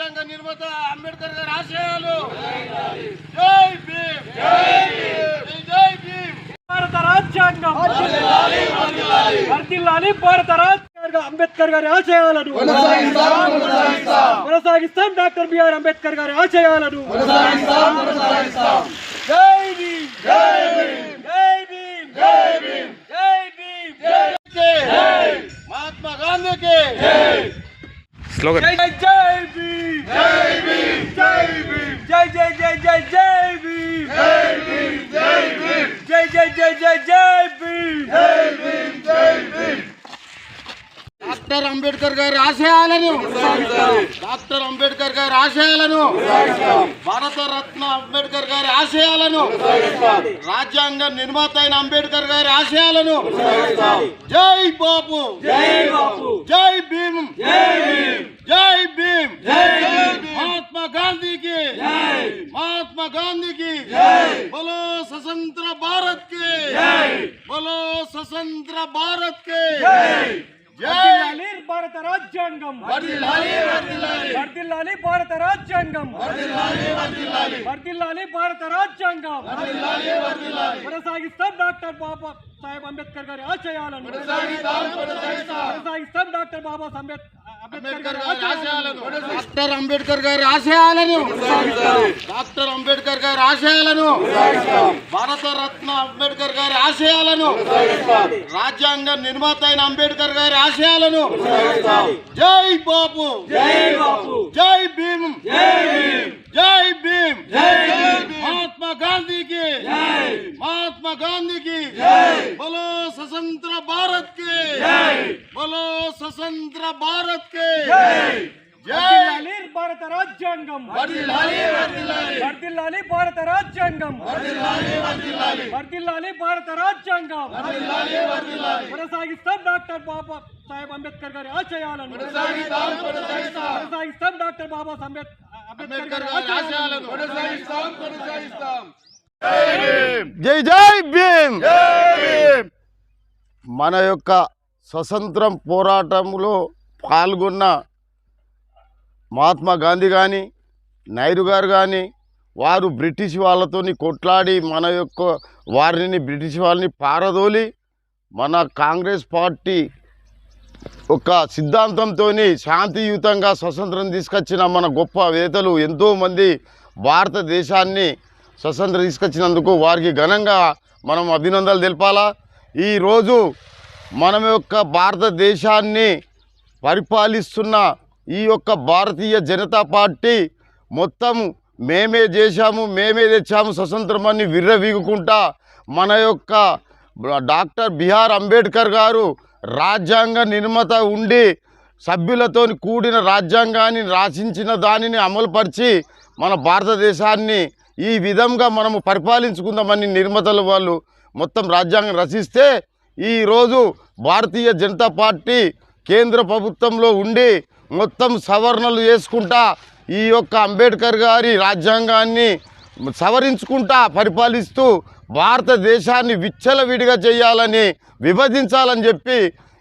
రాజ్యాంగ నిర్మాత అంబేద్కర్ గారి ఆశయాలు జై భీమ్ జై భీమ్ జై భీమ్ భారత రాజ్యాంగం వర్ధిల్లాలి భారత రాజ్యాంగ అంబేద్కర్ గారి ఆశయాలను కొనసాగిస్తాం డాక్టర్ బిఆర్ అంబేద్కర్ గారి ఆశయాలను జై భీమ్ జై భీమ్ జై భీమ్ జై భీమ్ జై భీమ్ జై మహాత్మా గాంధీకి స్లోగన్ డాక్టర్ అంబేద్కర్ గారి ఆశయాలను డాక్టర్ అంబేద్కర్ గారి ఆశయాలను భారత రత్న అంబేద్కర్ గారి ఆశయాలను రాజ్యాంగ నిర్మాత అయిన అంబేద్కర్ గారి ఆశయాలను జై బాపు జై బాపు జై భీమ్ జై భీమ్ జై భీమ్ జై భీమ్ మహాత్మా గాంధీకి జై మహాత్మా గాంధీకి జై బలో స్వతంత్ర భారత్కి జై బలో స్వతంత్ర భారత్కి జై జై వర్ధిల్లాలి భారత రాజ్యాంగం వర్ధిల్లాలి వర్ధిల్లాలి వర్ధిల్లాలి భారత రాజ్యాంగం వర్ధిల్లాలి వర్ధిల్లాలి వర్ధిల్లాలి భారత రాజ్యాంగం వర్ధిల్లాలి వర్ధిల్లాలి కొనసాగిస్తాం డాక్టర్ బాబా సాహెబ్ అంబేద్కర్ గారి ఆశయాలను కొనసాగిస్తాం, కొనసాగిస్తాం. కొనసాగిస్తాం డాక్టర్ బాబా అంబేద్ అంబేద్కర్ గారి ఆశయాలను డాక్టర్ అంబేద్కర్ గారి ఆశయాలను. డాక్టర్ అంబేద్కర్ గారి ఆశయాలను. భారత రత్న అంబేద్కర్ గారి ఆశయాలను. రాజ్యాంగ నిర్మాత అయిన అంబేద్కర్ గారి ఆశయాలను. జై బాపు. జై భీమ్. జై భీమ్. జై భీమ్ జై భీమ్ మహాత్మా గాంధీకి. మహాత్మా గాంధీకి. జై బలో స్వతంత్ర భారత్కి జై బలో స్వతంత్ర భారత్కి జై జై వర్ధిల్లాలి భారత రాజ్యాంగం వర్ధిల్లాలి వర్ధిల్లాలి వర్ధిల్లాలి భారత రాజ్యాంగం వర్ధిల్లాలి వర్ధిల్లాలి వర్ధిల్లాలి భారత రాజ్యాంగం వర్ధిల్లాలి వర్ధిల్లాలి కొనసాగిస్తాం డాక్టర్ బాబా సాహెబ్ అంబేద్కర్ గారి ఆశయాలను కొనసాగిస్తాం కొనసాగిస్తాం కొనసాగిస్తాం డాక్టర్ బాబా అంబేద్ అంబేద్కర్ అంబేద్కర్ గారి ఆశయాలను కొనసాగిస్తాం కొనసాగిస్తాం జై జై భీమ్ మన యొక్క స్వతంత్రం పోరాటంలో పాల్గొన్న మహాత్మా గాంధీ కానీ నైరు గారు కానీ వారు బ్రిటిష్ వాళ్ళతోని కొట్లాడి మన యొక్క వారిని బ్రిటిష్ వాళ్ళని పారదోలి మన కాంగ్రెస్ పార్టీ ఒక సిద్ధాంతంతో శాంతియుతంగా స్వతంత్రం తీసుకొచ్చిన మన గొప్ప వేతలు ఎంతోమంది భారతదేశాన్ని స్వతంత్రం తీసుకొచ్చినందుకు వారికి ఘనంగా మనం అభినందనలు తెలపాలా. ఈరోజు మన యొక్క భారతదేశాన్ని పరిపాలిస్తున్న ఈ యొక్క భారతీయ జనతా పార్టీ మొత్తం మేమే చేశాము మేమే తెచ్చాము స్వతంత్రమని విర్రవీగుకుంటా మన యొక్క డాక్టర్ బిఆర్ అంబేద్కర్ గారు రాజ్యాంగ నిర్మాత ఉండి సభ్యులతో కూడిన రాజ్యాంగాన్ని రాసించిన దానిని అమలుపరిచి మన భారతదేశాన్ని ఈ విధంగా మనము పరిపాలించుకుందామని నిర్మతల వాళ్ళు మొత్తం రాజ్యాంగం రచిస్తే ఈరోజు భారతీయ జనతా పార్టీ కేంద్ర ప్రభుత్వంలో ఉండి మొత్తం సవరణలు చేసుకుంటా ఈ యొక్క అంబేద్కర్ గారి రాజ్యాంగాన్ని సవరించుకుంటా పరిపాలిస్తూ భారతదేశాన్ని విచ్చలవిడిగా చేయాలని విభజించాలని చెప్పి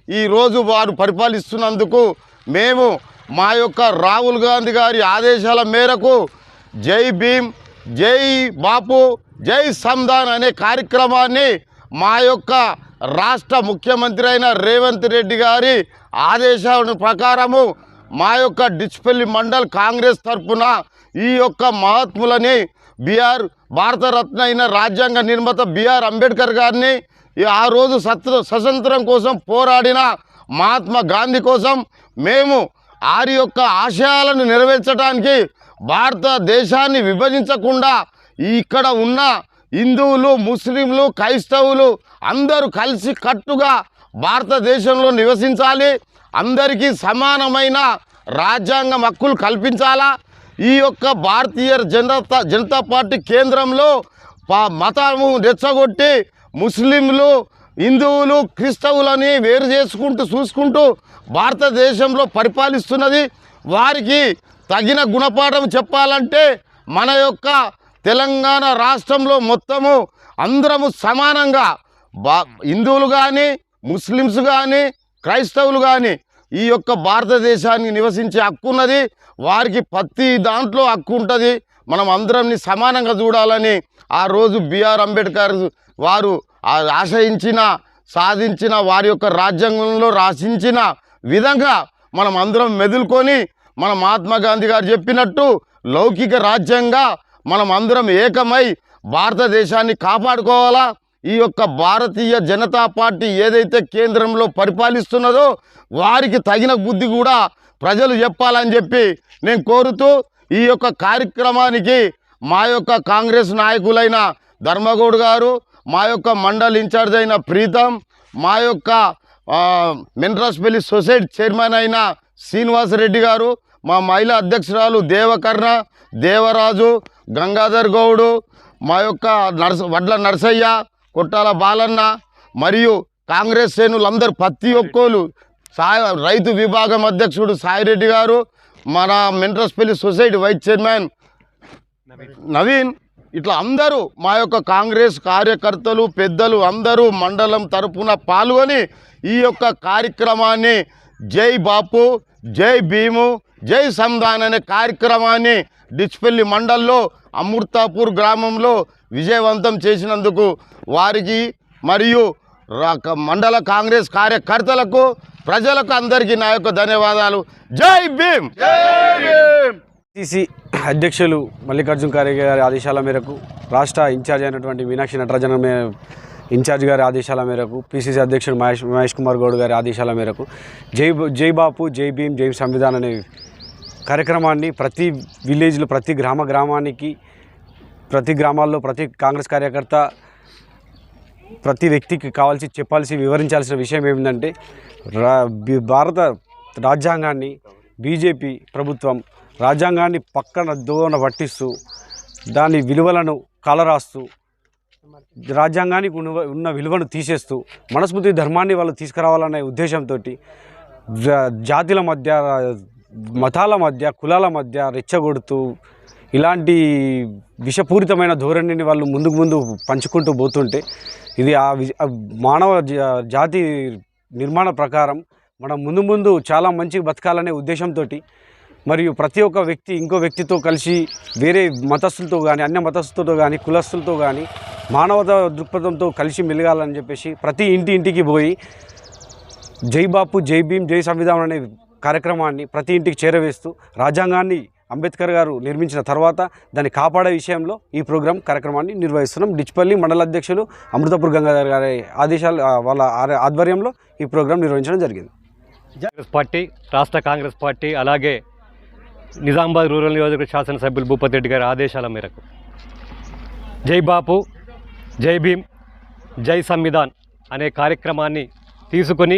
ఈరోజు వారు పరిపాలిస్తున్నందుకు మేము మా యొక్క రాహుల్ గాంధీ గారి ఆదేశాల మేరకు జై భీమ్ జై బాపు జై సంధాన్ అనే కార్యక్రమాన్ని మా యొక్క రాష్ట్ర ముఖ్యమంత్రి అయిన రేవంత్ రెడ్డి గారి ఆదేశాల ప్రకారము మా యొక్క డిచ్పల్లి మండల్ కాంగ్రెస్ తరఫున ఈ యొక్క మహాత్ములని బీఆర్ భారతరత్న అయిన రాజ్యాంగ నిర్మాత బీఆర్ అంబేద్కర్ గారిని ఆ రోజు సత్ర స్వతంత్రం కోసం పోరాడిన మహాత్మా గాంధీ కోసం మేము వారి యొక్క ఆశయాలను నెరవేర్చడానికి భారతదేశాన్ని విభజించకుండా ఇక్కడ ఉన్న హిందువులు ముస్లింలు క్రైస్తవులు అందరూ కలిసి కట్టుగా భారతదేశంలో నివసించాలి. అందరికీ సమానమైన రాజ్యాంగం హక్కులు కల్పించాలా? ఈ యొక్క భారతీయ జనతా జనతా పార్టీ కేంద్రంలో మతము రెచ్చగొట్టి ముస్లింలు హిందువులు క్రిస్తవులని వేరు చేసుకుంటూ చూసుకుంటూ భారతదేశంలో పరిపాలిస్తున్నది. వారికి తగిన గుణపాఠం చెప్పాలంటే మన యొక్క తెలంగాణ రాష్ట్రంలో మొత్తము అందరము సమానంగా. బా హిందువులు కానీ ముస్లిమ్స్ కానీ క్రైస్తవులు కానీ ఈ యొక్క భారతదేశానికి నివసించే హక్కు ఉన్నది. వారికి ప్రతి దాంట్లో హక్కు ఉంటుంది. మనం అందరంని సమానంగా చూడాలని ఆ రోజు బిఆర్ అంబేద్కర్ వారు ఆ ఆశయించిన సాధించిన వారి యొక్క రాజ్యాంగంలో రాసించిన విధంగా మనం అందరం మెదులుకొని మన మహాత్మా గాంధీ గారు చెప్పినట్టు లౌకిక రాజ్యంగా మనం అందరం ఏకమై భారతదేశాన్ని కాపాడుకోవాలా? ఈ యొక్క భారతీయ జనతా పార్టీ ఏదైతే కేంద్రంలో పరిపాలిస్తున్నదో వారికి తగిన బుద్ధి కూడా ప్రజలు చెప్పాలని చెప్పి నేను కోరుతూ ఈ యొక్క కార్యక్రమానికి మా యొక్క కాంగ్రెస్ నాయకులైన ధర్మగౌడ్ గారు మా యొక్క మండల్ ఇన్ఛార్జ్ అయిన ప్రీతం మా యొక్క మినరాస్పల్లి సొసైటీ చైర్మన్ అయిన శ్రీనివాసరెడ్డి గారు మా మహిళా అధ్యక్షురాలు దేవకర్ణ దేవరాజు గంగాధర్ గౌడు మా యొక్క నర్స వడ్ల నరసయ్య కొట్టాల బాలన్న మరియు కాంగ్రెస్ శ్రేణులందరూ ప్రతి ఒక్కరు సాయ రైతు విభాగం అధ్యక్షుడు సాయిరెడ్డి గారు మన Mintraspalli society vice chairman Naveen ఇట్లా అందరూ మా యొక్క కాంగ్రెస్ కార్యకర్తలు పెద్దలు అందరూ మండలం తరపున పాల్గొని ఈ యొక్క కార్యక్రమాన్ని జై బాపు జై భీము జై సంధాన్ అనే కార్యక్రమాన్ని డిచ్పల్లి మండల్లో అమృతాపూర్ గ్రామంలో విజయవంతం చేసినందుకు వారికి మరియు మండల కాంగ్రెస్ కార్యకర్తలకు ప్రజలకు అందరికీ నా యొక్క ధన్యవాదాలు. జై భీమ్! సిసి అధ్యక్షులు మల్లికార్జున ఖార్గే గారి ఆదేశాల మేరకు రాష్ట్ర ఇన్ఛార్జ్ అయినటువంటి మీనాక్షి నటరాజన్ ఇన్ఛార్జ్ గారి ఆదేశాల మేరకు పిసిసి అధ్యక్షుడు మహేష్ మహేష్ కుమార్ గౌడ్ గారి ఆదేశాల మేరకు జై జై బాపు జై భీమ్ జై సంవిధాన్ అనే కార్యక్రమాన్ని ప్రతి విలేజ్లో ప్రతి గ్రామ గ్రామానికి ప్రతి గ్రామాల్లో ప్రతి కాంగ్రెస్ కార్యకర్త ప్రతి వ్యక్తికి కావాల్సి చెప్పాల్సి వివరించాల్సిన విషయం ఏమిటంటే రా భారత రాజ్యాంగాన్ని బీజేపీ ప్రభుత్వం రాజ్యాంగాన్ని పక్కన దోన పట్టిస్తూ దాని విలువలను కలరాస్తూ రాజ్యాంగానికి ఉన్న ఉన్న విలువను తీసేస్తూ మనస్మృతి ధర్మాన్ని వాళ్ళు తీసుకురావాలనే ఉద్దేశంతో జాతిల మధ్య మతాల మధ్య కులాల మధ్య రెచ్చగొడుతూ ఇలాంటి విషపూరితమైన ధోరణిని వాళ్ళు ముందుకు ముందు పంచుకుంటూ పోతుంటే ఇది ఆ మానవ జాతి నిర్మాణ ప్రకారం మనం ముందు ముందు చాలా మంచి బతకాలనే ఉద్దేశంతో మరియు ప్రతి ఒక్క వ్యక్తి ఇంకో వ్యక్తితో కలిసి వేరే మతస్థులతో కానీ అన్య మతస్థులతో కానీ కులస్తులతో కానీ మానవత దృక్పథంతో కలిసి మెలగాలని చెప్పేసి ప్రతి ఇంటి ఇంటికి పోయి జై బాపు జై భీమ్ జై సంవిధానం అనే కార్యక్రమాన్ని ప్రతి ఇంటికి చేరవేస్తూ రాజ్యాంగాన్ని అంబేద్కర్ గారు నిర్మించిన తర్వాత దాన్ని కాపాడే విషయంలో ఈ ప్రోగ్రాం కార్యక్రమాన్ని నిర్వహిస్తున్నాం. డిచ్పల్లి మండల అధ్యక్షులు అమృతపూర్ గంగాధర్ గారి ఆదేశాలు వాళ్ళ ఆధ్వర్యంలో ఈ ప్రోగ్రాం నిర్వహించడం జరిగింది. కాంగ్రెస్ పార్టీ రాష్ట్ర కాంగ్రెస్ పార్టీ అలాగే నిజామాబాద్ రూరల్ నియోజకవర్గ శాసనసభ్యులు భూపతి రెడ్డి గారి ఆదేశాల మేరకు. జై బాపు జై భీమ్ జై సంవిధాన్ అనే కార్యక్రమాన్ని తీసుకొని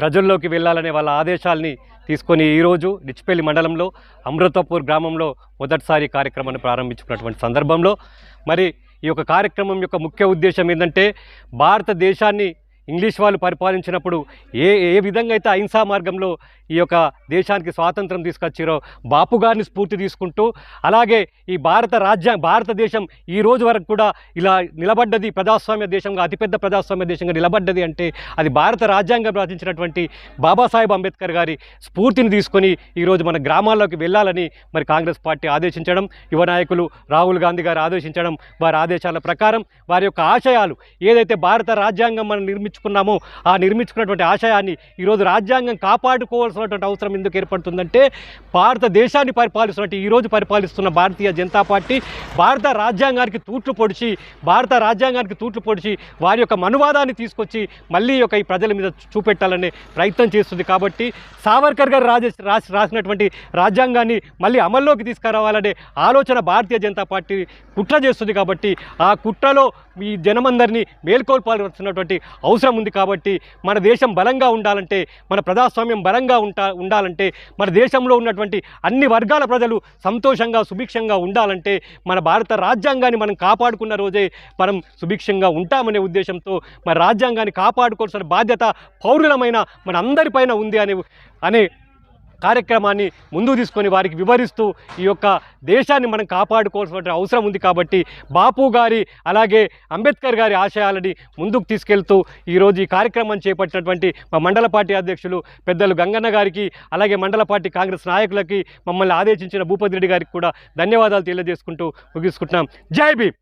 ప్రజల్లోకి వెళ్ళాలనే వాళ్ళ ఆదేశాల్ని తీసుకొని ఈరోజు డిచ్పల్లి మండలంలో అమృతపూర్ గ్రామంలో మొదటిసారి కార్యక్రమాన్ని ప్రారంభించుకున్నటువంటి సందర్భంలో మరి ఈ యొక్క కార్యక్రమం యొక్క ముఖ్య ఉద్దేశం ఏంటంటే భారతదేశాన్ని ఇంగ్లీష్ వాళ్ళు పరిపాలించినప్పుడు ఏ ఏ విధంగా అయితే అహింసా మార్గంలో ఈ యొక్క దేశానికి స్వాతంత్రం తీసుకొచ్చారో బాపు గారిని స్ఫూర్తి తీసుకుంటూ అలాగే ఈ భారత రాజ్యా భారతదేశం ఈ రోజు వరకు కూడా ఇలా నిలబడ్డది ప్రజాస్వామ్య దేశంగా అతిపెద్ద ప్రజాస్వామ్య దేశంగా నిలబడ్డది అంటే అది భారత రాజ్యాంగం రచించినటువంటి బాబాసాహెబ్ అంబేద్కర్ గారి స్ఫూర్తిని తీసుకొని ఈరోజు మన గ్రామాల్లోకి వెళ్ళాలని మరి కాంగ్రెస్ పార్టీ ఆదేశించడం యువ నాయకులు రాహుల్ గాంధీ గారు ఆదేశించడం వారి ఆదేశాల ప్రకారం వారి యొక్క ఆశయాలు ఏదైతే భారత రాజ్యాంగం మనం నిర్మించుకున్నామో ఆ నిర్మించుకున్నటువంటి ఆశయాన్ని ఈరోజు రాజ్యాంగం కాపాడుకోవాల్సినటువంటి అవసరం ఎందుకు ఏర్పడుతుందంటే భారతదేశాన్ని పరిపాలిస్తున్నట్టు ఈరోజు పరిపాలిస్తున్న భారతీయ జనతా పార్టీ భారత రాజ్యాంగానికి తూట్లు పొడిచి భారత రాజ్యాంగానికి తూట్లు పొడిచి వారి యొక్క మనువాదాన్ని తీసుకొచ్చి మళ్ళీ యొక్క ఈ ప్రజల మీద చూపెట్టాలనే ప్రయత్నం చేస్తుంది. కాబట్టి సావర్కర్ గారు రాజ రాసి రాసినటువంటి రాజ్యాంగాన్ని మళ్ళీ అమల్లోకి తీసుకురావాలనే ఆలోచన భారతీయ జనతా పార్టీ కుట్ర చేస్తుంది. కాబట్టి ఆ కుట్రలో ఈ జనమందరినీ మేల్కొల్పాల్సినటువంటి అవసరం ఉంది. కాబట్టి మన దేశం బలంగా ఉండాలంటే మన ప్రజాస్వామ్యం బలంగా ఉంటా ఉండాలంటే మన దేశంలో ఉన్నటువంటి అన్ని వర్గాల ప్రజలు సంతోషంగా సుభిక్షంగా ఉండాలంటే మన భారత రాజ్యాంగాన్ని మనం కాపాడుకున్న రోజే మనం సుభిక్షంగా ఉంటామనే ఉద్దేశంతో మన రాజ్యాంగాన్ని కాపాడుకోవాల్సిన బాధ్యత పౌరులమైన మన అందరిపైన ఉంది అనే అనే కార్యక్రమాన్ని ముందుకు తీసుకొని వారికి వివరిస్తూ ఈ యొక్క దేశాన్ని మనం కాపాడుకోవాల్సిన అవసరం ఉంది కాబట్టి బాపు గారి అలాగే అంబేద్కర్ గారి ఆశయాలని ముందుకు తీసుకెళ్తూ ఈరోజు ఈ కార్యక్రమం చేపట్టినటువంటి మా మండల పార్టీ అధ్యక్షులు పెద్దలు గంగన్న గారికి అలాగే మండల పార్టీ కాంగ్రెస్ నాయకులకి మమ్మల్ని ఆదేశించిన భూపతి రెడ్డి గారికి కూడా ధన్యవాదాలు తెలియజేసుకుంటూ ముగించుకుంటున్నాం జై భీమ్!